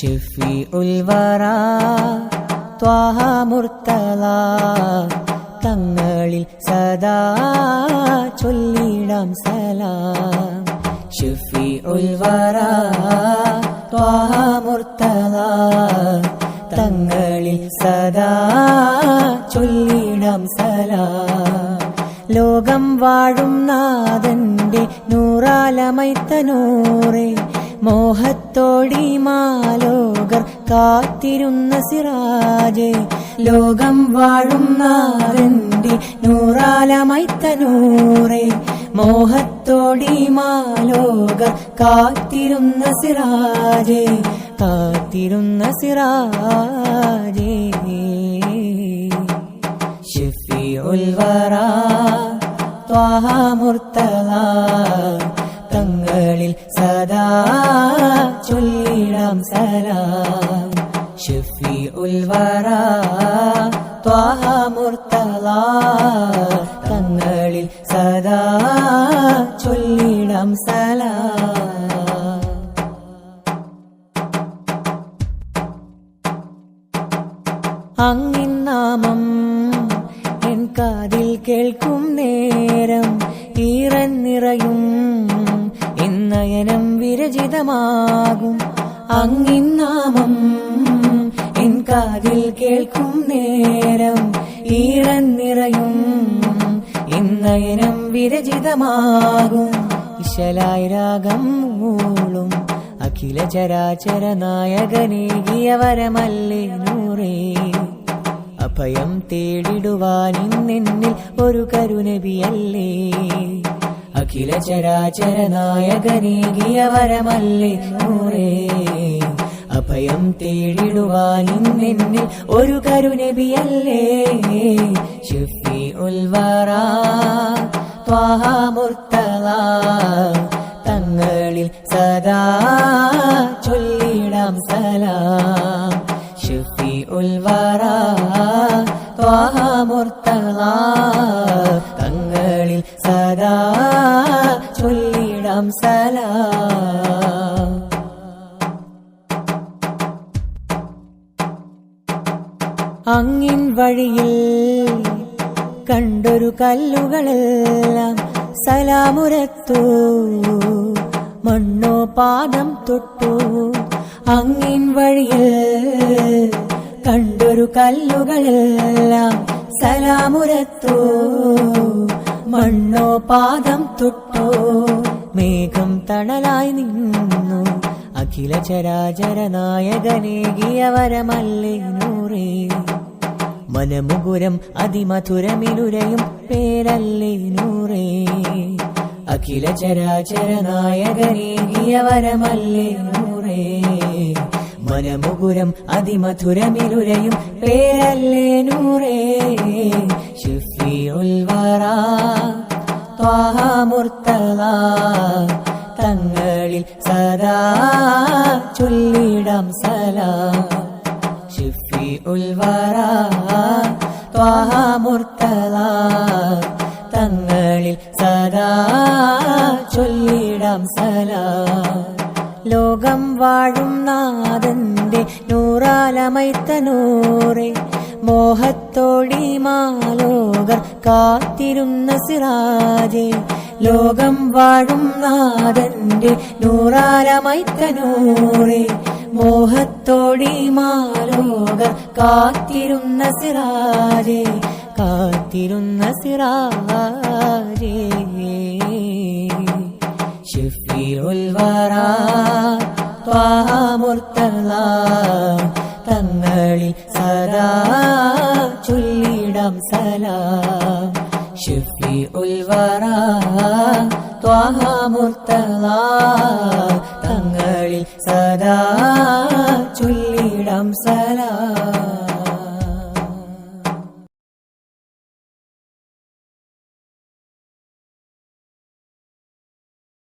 ഷഫി ഉൽവറ ത്വാഹ മുർത്തല തങ്ങളിൽ സദാ ചൊല്ലിടാം സലാം. ഷഫി ഉൽവറ ത്വാഹ മുർത്തല തങ്ങളിൽ സദാ ചൊല്ലിടാം സലാം. ലോകം വാഴും നാഥന്റെ നൂറാലമൈത്തനൂറെ മോഹത്തോടി മാലോകർ കാത്തിരുന്ന സിറാജെ ലോകം വാഴും നാഥന്റെ നൂറാലമൈത്തനൂറെ മോഹത്തോടി മാലോകർ കാത്തിരുന്ന സിറാജെ കാത്തിരുന്ന സിറാജെ. ഷിഫി ഉൽവറ ത്വാഹ മുർത്തല തങ്ങളിൽ സദാ ചൊല്ലിടാം സലാം. ഷഫി ഉൽവറ ത്വാഹ മുർത്തല തങ്ങളിൽ സദാ ചൊല്ലിടാം സലാം. അങ്ങിൻ നാമം എൻ കാതിൽ കേൾക്കും നേരം ഈറൻ നിറയും വിരചിതമാകും അങ്ങിൻ നാമം എൻ കാതിൽ കേൾക്കും നേരം ഈറൻ നിറയും. ഇന്നയനം വിരചിതമാകും. ഇശലായി രാഗം മൂളും അഖില ചരാചര നായകനേകിയ വരമല്ലേ നൂറേ. അഭയം തേടിടുവാൻ ഇന്നെന്നിൽ ഒരു കരുനബിയല്ലേ. അഖില ചരാചര നായകനേകിയ വരമല്ലേ നൂറേ. അഭയം തേടിടുവാൻ നിന്നിൽ ഒരു കരുനബിയല്ലേ. ഷഫി ഉൽവറ ത്വാഹ മുർത്തല തങ്ങളിൽ സദാ ചൊല്ലിടാം സലാം. ഷഫി ഉൽവറ ത്വാഹ മുർത്തല ചൊല്ലിടാം സലാം. അങ്ങിൻ വഴിയിൽ കണ്ടൊരു കല്ലുകളെല്ലാം സലാമുരത്തു. മണ്ണോ പാദം തൊട്ടു. അങ്ങിൻ വഴിയിൽ കണ്ടൊരു കല്ലുകളെല്ലാം സലാമുരത്തു. മണ്ണോ പാദം തൊട്ടു. മേഘം തണലായി നിന്നു. അഖില ചരാചര നായകനേകിയ വരമല്ലേ നൂറേ. മനമുകുരം അതിമധുരമിലുരയും പേരല്ലേ നൂറേ. അഖില ചരാചര നായകനേകിയ വരമല്ലേ നൂറേ. മനമുകുരം അതിമധുരമിലുരയും പേരല്ലേ ചൊല്ലിടാം സലാം. ഷിഫി ഉൽവറ ത്വാഹ മുർത്തല. തങ്ങളിൽ സദാ ചൊല്ലിടാം സലാം. ലോകം വാഴും നാഥന്റെ നൂറാലമൈത്തനൂറെ മോഹത്തോടി മാലോകർ കാത്തിരുന്ന സിറാജെ. ലോകം വാഴും നാഥന്റെ നൂറാലമൈത്തനൂറെ മോഹത്തോടി മാലോക കാത്തിരുന്ന സിറാജെ കാത്തിരുന്ന സിറാജേ. ഷഫീഉൽ വറാ ത്വാഹ മുർത്തല തങ്ങളിൽ സദാ ചൊല്ലിടാം സലാം. ഷഫീഉ ഉൽവറ ത്വാഹ മുർത്തള തങ്ങളിൽ സദാ ചൊല്ലിടം സലാ.